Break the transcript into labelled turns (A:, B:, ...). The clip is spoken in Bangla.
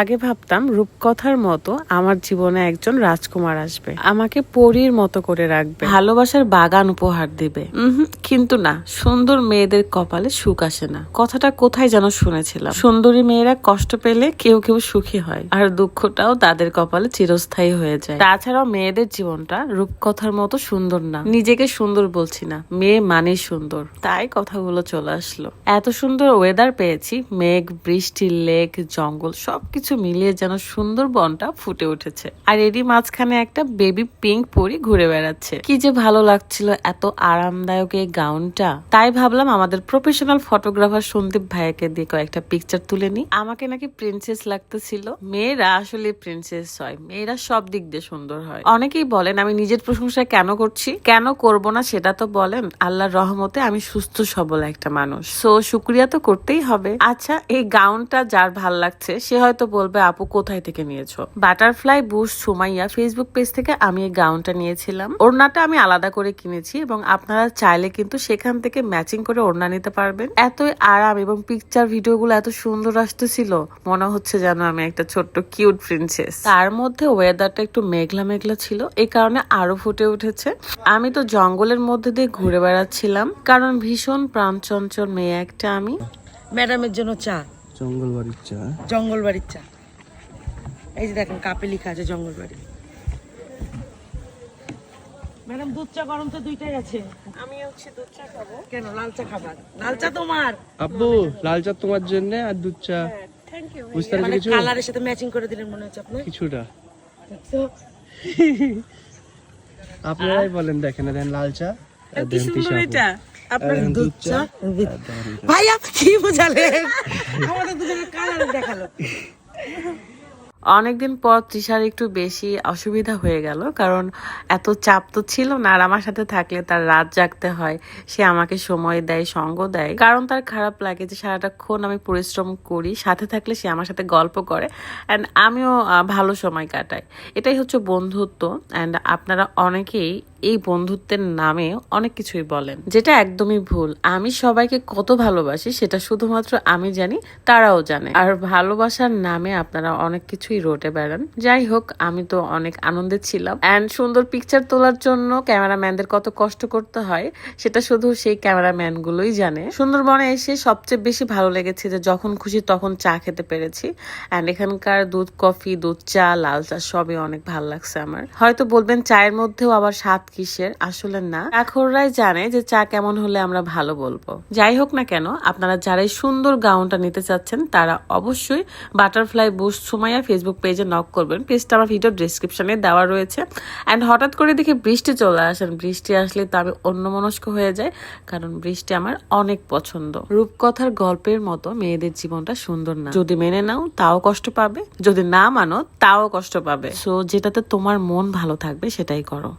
A: আগে ভাবতাম রূপকথার মতো আমার জীবনে একজন রাজকুমার আসবে। আমাকে পরীর মতো করে রাখবে। ভালোবাসার বাগান উপহার দিবে। কিন্তু না, সুন্দর মেয়েদের কপালে সুখ আসে না। কথাটা কোথায় যেন শুনেছিলাম। সুন্দরী মেয়েরা কষ্ট পেলে কেউ কেউ সুখী হয়, আর দুঃখটাও তাদের কপালে চিরস্থায়ী হয়ে যায়। তাছাড়াও মেয়েদের জীবনটা রূপকথার মতো সুন্দর না। নিজেকে সুন্দর বলছি না, মেয়ে মানে সুন্দর। তাই কথাগুলো চলে আসলো। এত সুন্দর ওয়েদার পেয়েছি, মেঘ, বৃষ্টি লেক জঙ্গল, সবকিছু মিলিয়ে যেন সুন্দর বনটা ফুটে উঠেছে। আর এরই মাঝখানে একটা বেবি পিঙ্ক পরি ঘুরে বেড়াচ্ছে। কি যে ভালো লাগছিল এত আরামদায়ক এই গাউনটা। তাই ভাবলাম আমাদের প্রফেশনাল ফটোগ্রাফার সন্দীপ ভাইয়াকে দিয়ে কয়েকটা পিকচার তুলে নি আমাকে নাকি প্রিন্সেস লাগতেছিল। মেয়েরা আসলে প্রিন্সেস হয়। মেয়েরা সব দিক দিয়ে সুন্দর হয়। অনেকেই বলেন, আমি নিজের প্রশংসা কেন করছি? কেন করব না সেটা তো বলেন। আল্লাহর রহমতে আমি সুস্থ, সবল একটা মানুষ। সো শুক্রিয়া তো করতেই হবে। আচ্ছা এই গাউনটা যার ভালো লাগছে, সে হয়তো বলবে, আপু, কোথায় থেকে নিয়েছো? Butterfly Bush Sumaiya Facebook page থেকে আমি এই গাউনটা নিয়েছিলাম। ওড়নাটা আমি আলাদা করে কিনেছি এবং আপনারা চাইলে কিন্তু সেখান থেকে ম্যাচিং করে ওড়না নিতে পারবেন। এতই আরাম এবং পিকচার ভিডিওগুলো এত সুন্দর আসতেছিল, মনে হচ্ছে যেন আমি একটা ছোট্ট কিউট প্রিন্সেস তার মধ্যে ওয়েদারটা একটু মেঘলা মেঘলা ছিল, এই কারণে আরও ফুটে উঠেছে। আমি তো জঙ্গলের মধ্যে দিয়ে ঘুরে বেড়াচ্ছিলাম, কারণ ভীষণ প্রাণচঞ্চল মেয়ে একটা আমি।
B: ম্যাডামের জন্য চা।
C: জঙ্গল বাড়ির চা।
B: জঙ্গল বাড়ির চা। এই যে দেখেন কাপে লেখা আছে জঙ্গল বাড়ি ম্যাডাম দুধ চা গরম তো দুইটাই আছে।
A: আমি হচ্ছে দুধ চা খাব।
B: কেন লাল চা খাবার? লাল চা তোমার?
C: আব্বু লাল চা তোমার জন্য আর দুধ চা।
A: থ্যাংক ইউ
C: বুঝতে পারছি
B: মানে
C: কিছু?
B: কালারের সাথে ম্যাচিং করে দিলেন মনে হচ্ছে আপনার?
C: কিছুটা। আপনারাই বলেন দেখেন লাল চা আর।
B: আপনার দুধ চা? ভাই আপনি কি বোঝালেন? আমাদের দুজনের কালার দেখাল।
A: অনেকদিন পর তৃষার একটু বেশি অসুবিধা হয়ে গেল কারণ এত চাপ তো ছিল না আর আমার সাথে থাকলে তার রাত জাগতে হয়। সে আমাকে সময় দেয় সঙ্গ দেয়। কারণ তার খারাপ লাগে যে সারাটাক্ষণ আমি পরিশ্রম করি সাথে থাকলে সে আমার সাথে গল্প করে অ্যান্ড আমিও ভালো সময় কাটাই। এটাই হচ্ছে বন্ধুত্ব অ্যান্ড আপনারা অনেকেই এই বন্ধুত্বের নামে অনেক কিছুই বলেন, যেটা একদমই ভুল। আমি সবাইকে কত ভালোবাসি সেটা শুধুমাত্র আমি জানি, তারাও জানে। আর ভালোবাসার নামে আপনারা অনেক কিছুই রোটে বেড়ান। যাই হোক, আমি তো অনেক আনন্দে ছিলাম। অ্যান্ড সুন্দর পিকচার তোলার জন্য ক্যামেরাম্যানদের কত কষ্ট করতে হয়, সেটা শুধু সেই ক্যামেরাম্যান গুলোই জানে। সুন্দরবনে এসে সবচেয়ে বেশি ভালো লেগেছে যে যখন খুশি তখন চা খেতে পেরেছি। অ্যান্ড এখানকার দুধ, কফি, দুধ, চা, লাল চা সবই অনেক ভালো লাগছে আমার। হয়তো বলবেন চায়ের মধ্যেও আবার স্বাদ কিসের? আসলে না। চাখররাই জানে যে চা কেমন হলে আমরা ভালো বলব। যাই হোক না কেন, আপনারা যারাই সুন্দর গাউনটা নিতে চাচ্ছেন, তারা অবশ্যই বাটারফ্লাই বুশ সুমাইয়া ফেসবুক পেজে নক করবেন। পেজটা আমার ভিডিও ডিসক্রিপশনে দেওয়া রয়েছে। অ্যান্ড হঠাৎ করে দেখে বৃষ্টি চলে আসেন। বৃষ্টি আসলে তো আমি অন্যমনস্ক হয়ে যায় কারণ বৃষ্টি আমার অনেক পছন্দ। রূপকথার গল্পের মতো মেয়েদের জীবনটা সুন্দর না। যদি মেনে নাও, তাও কষ্ট পাবে। যদি না মানো, তাও কষ্ট পাবে। সো যেটাতে তোমার মন ভালো থাকবে, সেটাই করো।